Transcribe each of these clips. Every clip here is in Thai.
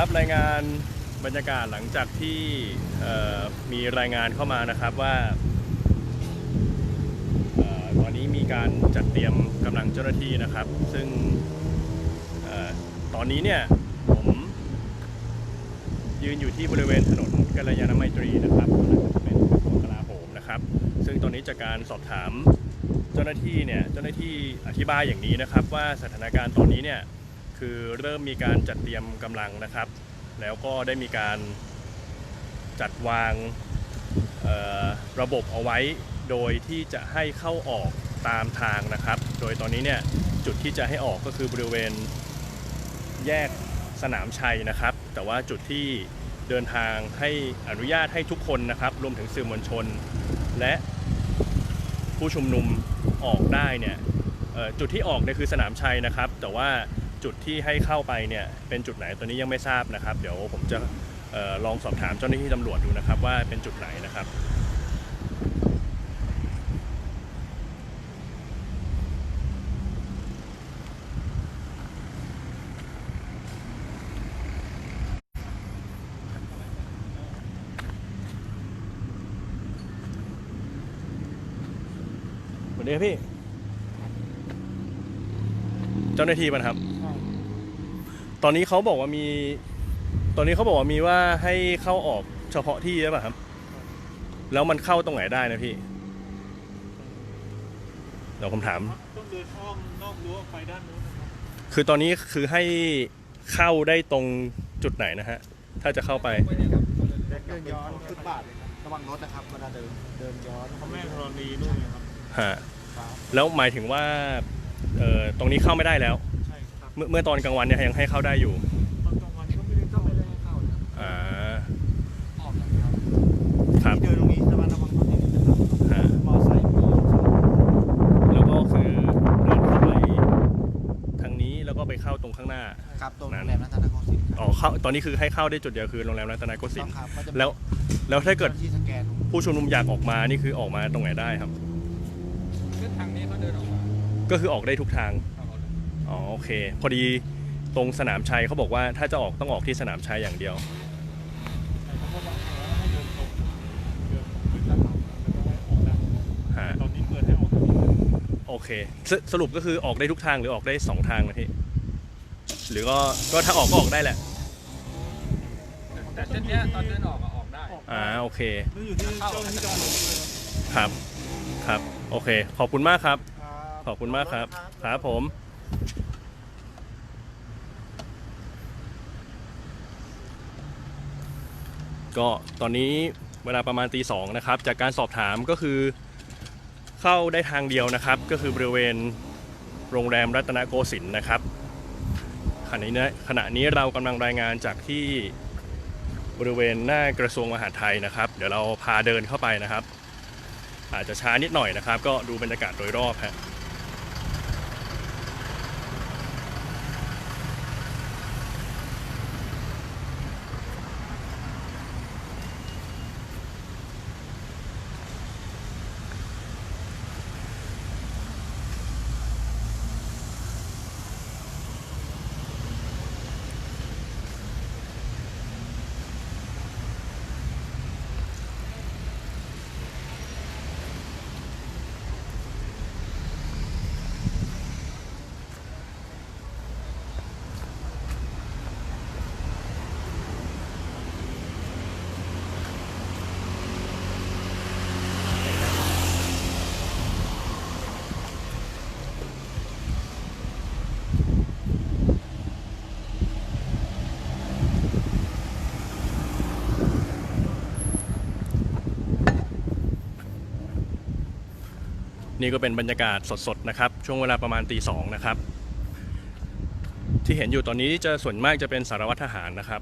ครับรายงานบรรยากาศหลังจากที่มีรายงานเข้ามานะครับว่าออตอนนี้มีการจัดเตรียมกำลังเจ้าหน้าที่นะครับ ซึ่งออตอนนี้เนี่ยผมยืนอยู่ที่บริเวณถนนกัลยาณไมตรีนะครับเป็นกระทรวงกลาโหมนะครับ ซึ่งตอนนี้จากการสอบถามเจ้าหน้าที่เนี่ยเจ้าหน้าที่อธิบายอย่างนี้นะครับ ว่าสถานการณ์ตอนนี้เนี่ย คือเริ่มมีการจัดเตรียมกำลังนะครับ แล้วก็ได้มีการจัดวางระบบเอาไว้ โดยที่จะให้เข้าออกตามทางนะครับ โดยตอนนี้เนี่ยจุดที่จะให้ออกก็คือบริเวณแยกสนามชัยนะครับ แต่ว่าจุดที่เดินทางให้อนุญาตให้ทุกคนนะครับ รวมถึงสื่อมวลชน และผู้ชุมนุมออกได้เนี่ยจุดที่ออกเนี่ยคือสนามชัยนะครับ แต่ว่า จุดที่ให้เข้าไปเนี่ยเป็นจุดไหนตัวนี้ยังไม่ทราบนะครับ เดี๋ยวผมจะออลองสอบถามเจ้าหน้าที่ตำรวจดูนะครับ ว่าเป็นจุดไหนนะครับสวัสดีครับพี่ เจ้าหน้าที่ป่ะครับ ตอนนี้เขาบอกว่ามี ตอนนี้เขาบอกว่ามีว่าให้เข้าออกเฉพาะที่ใช่ป่ะครับ แล้วมันเข้าตรงไหนได้นะพี่เดี๋ยวผมถาม ต้องเดินอ้อมนอกรั้วไปด้านนู้นนะครับคือตอนนี้คือให้เข้าได้ตรงจุดไหนนะฮะ ถ้าจะเข้าไป เดินย้อนฟุตบาทเลยครับระวังรถนะครับเวลาเดินเดินย้อนพระแม่ธรณีนู่นนะครับฮะครับแล้วหมายถึงว่าเอ่อตรงนี้เข้าไม่ได้แล้วใช่ครับ เมื่อเมื่อตอนกลางวันเนี่ยยังให้เข้าได้อยู่ตอนกลางวันก็ไม่ได้เข้าไม่ได้ให้เข้านะอ่าออกอย่างเดียวครับที่เดินตรงนี้ระวังระวังรถนิดนึงนะครับฮะมอไซค์มีแล้วก็คือเดินเข้าไปทางนี้แล้วก็ไปเข้าตรงข้างหน้า ครับตรงโรงแรมรัตนโกสินทร์ครับอ๋อเข้าตอนนี้คือให้เข้าได้จุดเดียวคือโรงแรมรัตนโกสินต้อทงร์ครับก็จะมีแล้วแล้วถ้าเกิดที่สแกนผู้ชุมนุมอยากออกมานี่คือออกมาตรงไหนได้ครับ เส้นทางนี้เขาเดินออกมาก็คือออกได้ทุกทาง โอเค พอดีตรงสนามชัยเขาบอกว่าถ้าจะออกต้องออกที่สนามชัยอย่างเดียวแต่เขาก็บอกว่าให้เดินตรงเดินขึ้นด้านหลังแล้วก็ให้ออกด้านฮะตอนนี้เปิดให้ออกทางนี้โอเคสสรุปก็คือออกได้ทุกทางหรือออกได้สองทางนะพี่ หรือก็ก็ถ้าออกก็ออกได้แหละ แต่เส้นเนี้ยตอนเดินออกอะออกได้ อ่าโอเคนี่อยู่ที่เจ้าหน้าที่กำลังลงเลยครับครับ ครับ โอเค ขอบคุณมากครับครับขอบคุณมากครับ ครับผม ก็ตอนนี้เวลาประมาณตีสองนะครับ จากการสอบถามก็คือเข้าได้ทางเดียวนะครับ ก็คือบริเวณโรงแรมรัตนโกสินทร์นะครับขณะนี้ขณะนี้เรากำลังรายงานจากที่บริเวณหน้ากระทรวงมหาดไทยนะครับ เดี๋ยวเราพาเดินเข้าไปนะครับ อาจจะช้านิดหน่อยนะครับ ก็ดูบรรยากาศโดยรอบฮะ นี่ก็เป็นบรรยากาศสดๆนะครับ ช่วงเวลาประมาณตีสองนะครับ ที่เห็นอยู่ตอนนี้จะส่วนมากจะเป็นสารวัตรทหารนะครับ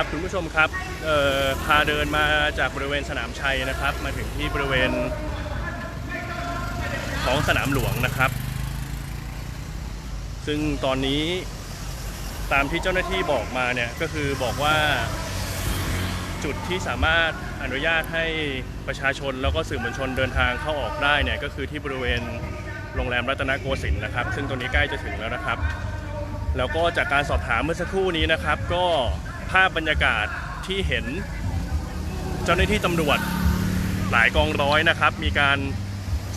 ครับคุณผู้ชมครับพาเดินมาจากบริเวณสนามชัยนะครับ มาถึงที่บริเวณท้องสนามหลวงนะครับ ซึ่งตอนนี้ตามที่เจ้าหน้าที่บอกมาเนี่ยก็คือบอกว่าจุดที่สามารถอนุญาตให้ประชาชนแล้วก็สื่อมวลชนเดินทางเข้าออกได้เนี่ยก็คือที่บริเวณโรงแรมรัตนโกสินทร์นะครับ ซึ่งตรงนี้ใกล้จะถึงแล้วนะครับ แล้วก็จากการสอบถามเมื่อสักครู่นี้นะครับ ก็ ภาพบรรยากาศที่เห็นเจ้าหน้าที่ตำรวจหลายกองร้อยนะครับ มีการ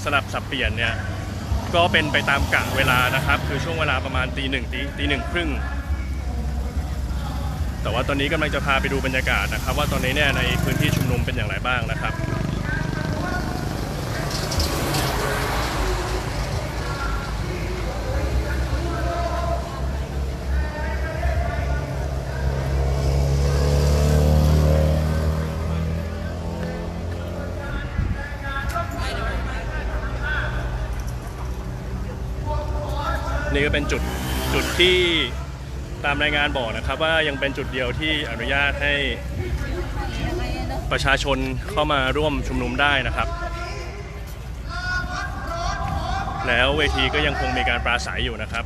สลับสับเปลี่ยนเนี่ยก็เป็นไปตามกะเวลานะครับ คือช่วงเวลาประมาณตีหนึ่งตีตีหนึ่งครึ่งแต่ว่าตอนนี้กำลังจะพาไปดูบรรยากาศนะครับ ว่าตอนนี้เนี่ยในพื้นที่ชุมนุมเป็นอย่างไรบ้างนะครับ นี้ก็เป็นจุดจุดที่ตามรายงานบอกนะครับ ว่ายังเป็นจุดเดียวที่อนุญาตให้ประชาชนเข้ามาร่วมชุมนุมได้นะครับ แล้วเวทีก็ยังคงมีการปราศัยอยู่นะครับ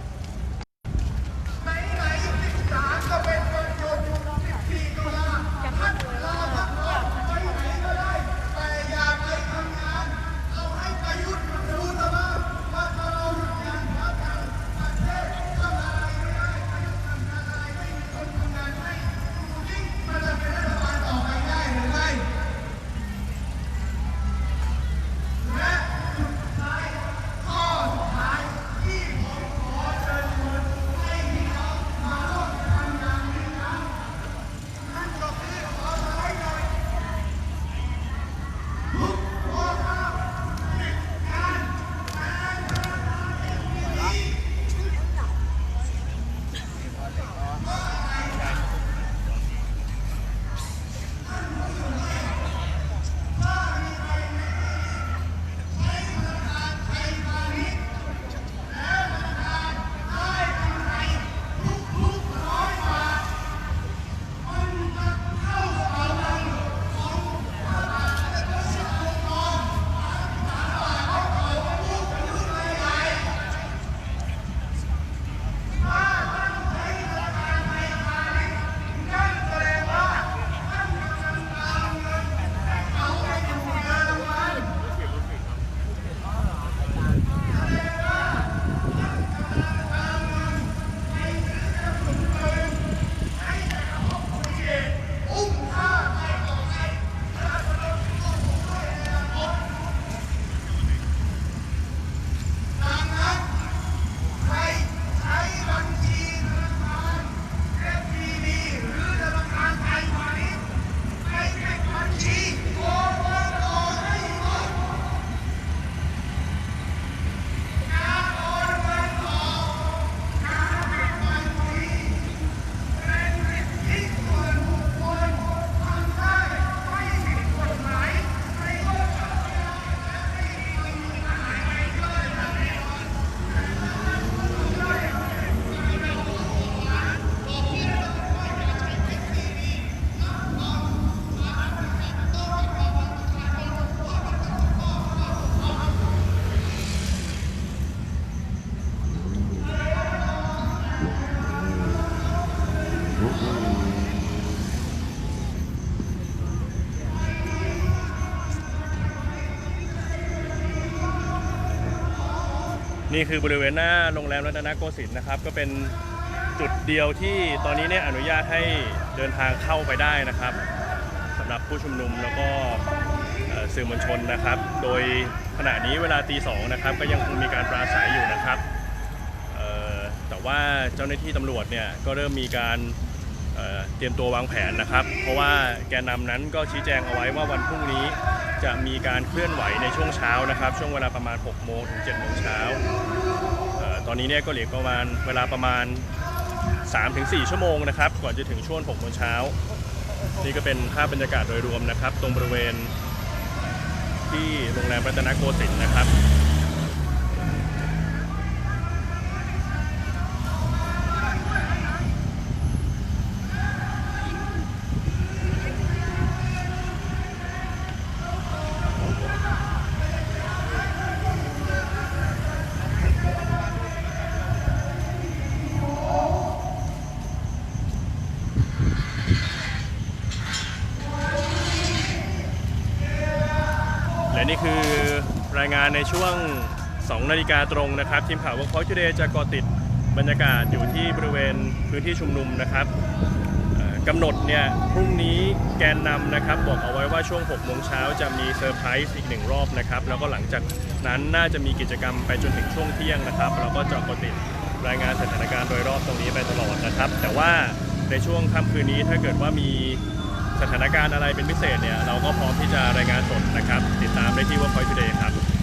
นี่คือบริเวณหน้าโรงแรมรัตนโกสินทร์นะครับ ก็เป็นจุดเดียวที่ตอนนี้เนี่ยอนุญาตให้เดินทางเข้าไปได้นะครับสำหรับผู้ชุมนุมแล้วก็สื่อมวลชนนะครับ โดยขณะนี้เวลาตีสองนะครับ ก็ยังคงมีการปราศัยอยู่นะครับแต่ว่าเจ้าหน้าที่ตำรวจเนี่ยก็เริ่มมีการเเตรียมตัววางแผนนะครับ เพราะว่าแกนนำนั้นก็ชี้แจงเอาไว้ว่าวันพรุ่งนี้ จะมีการเคลื่อนไหวในช่วงเช้านะครับ ช่วงเวลาประมาณ 6 โมงถึง 7 โมงเช้าตอนนี้เนี่ยก็เหลือประมาณเวลาประมาณ 3-4 ชั่วโมงนะครับ ก่อนจะถึงช่วง 6 โมงเช้า นี่ก็เป็นภาพบรรยากาศโดยรวมนะครับ ตรงบริเวณที่โรงแรมรัตนโกสินทร์นะครับ และนี่คือรายงานในช่วง 2 นาฬิกาตรงนะครับ ทีมข่าว Workpoint Today จะเกาะติดบรรยากาศอยู่ที่บริเวณพื้นที่ชุมนุมนะครับกำหนดเนี่ยพรุ่งนี้แกนนำนะครับ บอกเอาไว้ว่าช่วง6โมงเช้าจะมีเซอร์ไพรส์อีกหนึ่งรอบนะครับ แล้วก็หลังจากนั้นน่าจะมีกิจกรรมไปจนถึงช่วงเที่ยงนะครับแล้วก็จะเกาะติดรายงานสถานการณ์โดยรอบตรงนี้ไปตลอดนะครับ แต่ว่าในช่วงค่ำคืนนี้ถ้าเกิดว่ามี สถานการณ์อะไรเป็นพิเศษเนี่ยเราก็พร้อมที่จะรายงานสดนะครับ ติดตามได้ที่ Workpoint Today ครับ